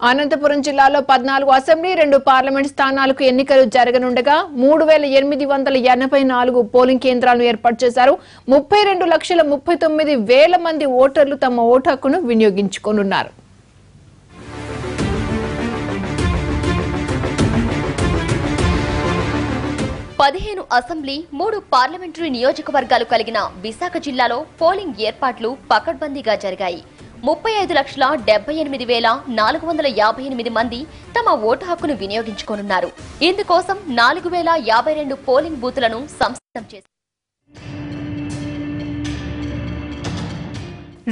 అనంతపురం జిల్లాలో పద్నాలుగు అసెంబ్లీ రెండు పార్లమెంట్ స్థానాలకు ఎన్నికలు జరగనుండగా మూడు వేల ఎనిమిది వందల ఎనభై నాలుగు పోలింగ్ కేంద్రాలను ఏర్పాటు చేశారు. ముప్పై రెండు లక్షల ముప్పై తొమ్మిది వేల మంది ఓటర్లు తమ ఓటు హక్కును వినియోగించుకోనున్నారు. పదిహేను అసెంబ్లీ మూడు పార్లమెంటరీ నియోజకవర్గాలు కలిగిన విశాఖ జిల్లాలో పోలింగ్ ఏర్పాట్లు పకడ్బందీగా జరిగాయి. ముప్పై ఐదు లక్షల డెబ్బై ఎనిమిది వేల నాలుగు వందల యాభై ఎనిమిది మంది తమ ఓటు హక్కును వినియోగించుకోనున్నారు. ఇందుకోసం నాలుగు వేల యాభై రెండు పోలింగ్ బూతులను సంస్థం చేశారు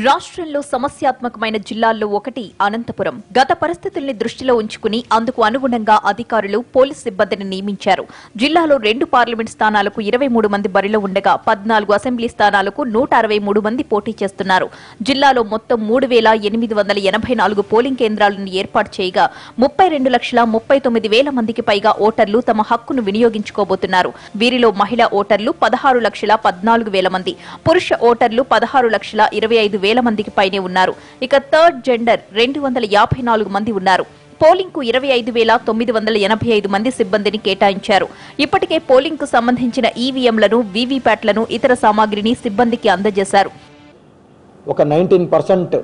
రాష్ట్రంలో సమస్యాత్మకమైన జిల్లాల్లో ఒకటి అనంతపురం. గత పరిస్థితుల్ని దృష్టిలో ఉంచుకుని అందుకు అనుగుణంగా అధికారులు పోలీస్ సిబ్బందిని నియమించారు. జిల్లాలో రెండు పార్లమెంట్ స్థానాలకు ఇరవై మూడు మంది బరిలో ఉండగా పద్నాలుగు అసెంబ్లీ స్థానాలకు నూట అరవై మూడు మంది పోటీ చేస్తున్నారు. జిల్లాలో మొత్తం మూడు వేల ఎనిమిది వందల ఎనభై నాలుగు పోలింగ్ కేంద్రాలను ఏర్పాటు చేయగా ముప్పై రెండు లక్షల ముప్పై తొమ్మిది వేల మందికి పైగా ఓటర్లు తమ హక్కును వినియోగించుకోబోతున్నారు. వీరిలో మహిళా ఓటర్లు పదహారు లక్షల పద్నాలుగు వేల మంది పురుష ఓటర్లు పదహారు లక్షల ఇరవై ఐదు వేల మందికి పైనే ఉన్నారు. ఇక థర్డ్ జెండర్ రెండు వందల యాభై నాలుగు మంది ఉన్నారు. పోలింగ్కు ఇరవై ఐదు వేల తొమ్మిది వందల ఎనభై ఐదు మంది సిబ్బందిని కేటాయించారు. ఇప్పటికే పోలింగ్కు సంబంధించిన ఈవీఎంలను వీవీప్యాట్లను ఇతర సామాగ్రిని సిబ్బందికి అందజేశారు. ఒక నైన్టీన్ పర్సెంట్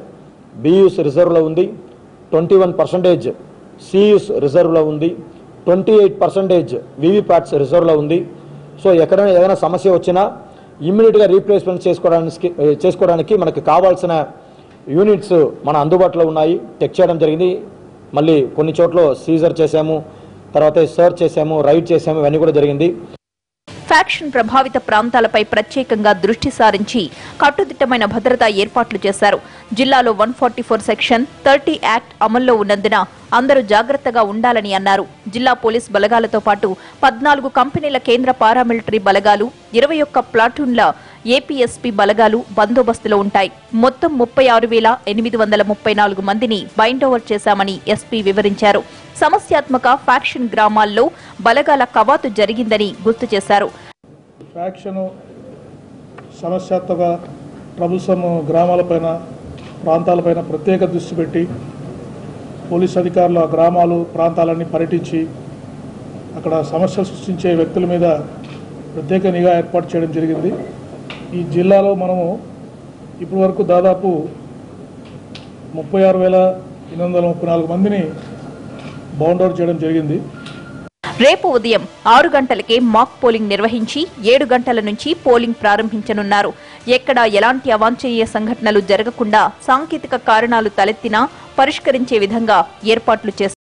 బియూస్ రిజర్వ్లో ఉంది. ట్వంటీ వన్ పర్సెంటేజ్ సియూస్ రిజర్వ్లో ఉంది. ట్వంటీ ఎయిట్ పర్సెంటేజ్ వీవీప్యాట్స్ రిజర్వ్లో ఉంది. సో ఎక్కడైనా ఏదైనా సమస్య వచ్చినా ఇమ్మీడియట్గా రీప్లేస్మెంట్ చేసుకోవడానికి చేసుకోవడానికి మనకు కావాల్సిన యూనిట్స్ మన అందుబాటులో ఉన్నాయి. టెక్ చేయడం జరిగింది. మళ్ళీ కొన్ని చోట్ల సీజర్ చేశాము. తర్వాత సర్చ్ చేశాము రైడ్ చేశాము ఇవన్నీ కూడా జరిగింది. ఫ్యాక్షన్ ప్రభావిత ప్రాంతాలపై ప్రత్యేకంగా దృష్టి సారించి కట్టుదిట్టమైన భద్రతా ఏర్పాట్లు చేశారు. జిల్లాలో one forty four section thirty act అమల్లో ఉన్నందున అందరూ జాగ్రత్తగా ఉండాలని అన్నారు. జిల్లా పోలీస్ బలగాలతో పాటు పద్నాలుగు కంపెనీల కేంద్ర పారామిలిటరీ బలగాలు ఇరవై ఒక్క ప్లాటూన్ల ఏపీఎస్పీ బలగాలు బందోబస్తులో ఉంటాయి. మొత్తం ముప్పై ఆరు వేల ఎనిమిది వందల ముప్పై నాలుగు మందిని బైండ్ ఓవర్ చేశామని ఎస్పీ వివరించారు. సమస్యాత్మక ఫ్యాక్షన్ గ్రామాల్లో బలగాల కవాతు జరిగిందని గుర్తు చేశారు. ఫ్యాక్షన్ సమస్యాత్మక ప్రభుత్వం గ్రామాలపైన ప్రాంతాలపైన ప్రత్యేక దృష్టి పెట్టి పోలీస్ అధికారులు ఆ గ్రామాలు ప్రాంతాలన్నీ పర్యటించి అక్కడ సమస్యలు సృష్టించే వ్యక్తుల మీద ప్రత్యేక నిఘా ఏర్పాటు చేయడం జరిగింది. ఈ జిల్లాలో మనము ఇప్పటి వరకు దాదాపు ముప్పై ఆరు వేల ఎనిమిది వందల ముప్పై నాలుగు మందిని బౌండ్ అవుట్ చేయడం జరిగింది. రేపు ఉదయం ఆరు గంటలకే మాక్ పోలింగ్ నిర్వహించి ఏడు గంటల నుంచి పోలింగ్ ప్రారంభించనున్నారు. ఎక్కడా ఎలాంటి అవాంఛనీయ సంఘటనలు జరగకుండా సాంకేతిక కారణాలు తలెత్తినా పరిష్కరించే విధంగా ఏర్పాట్లు చేస్తారు.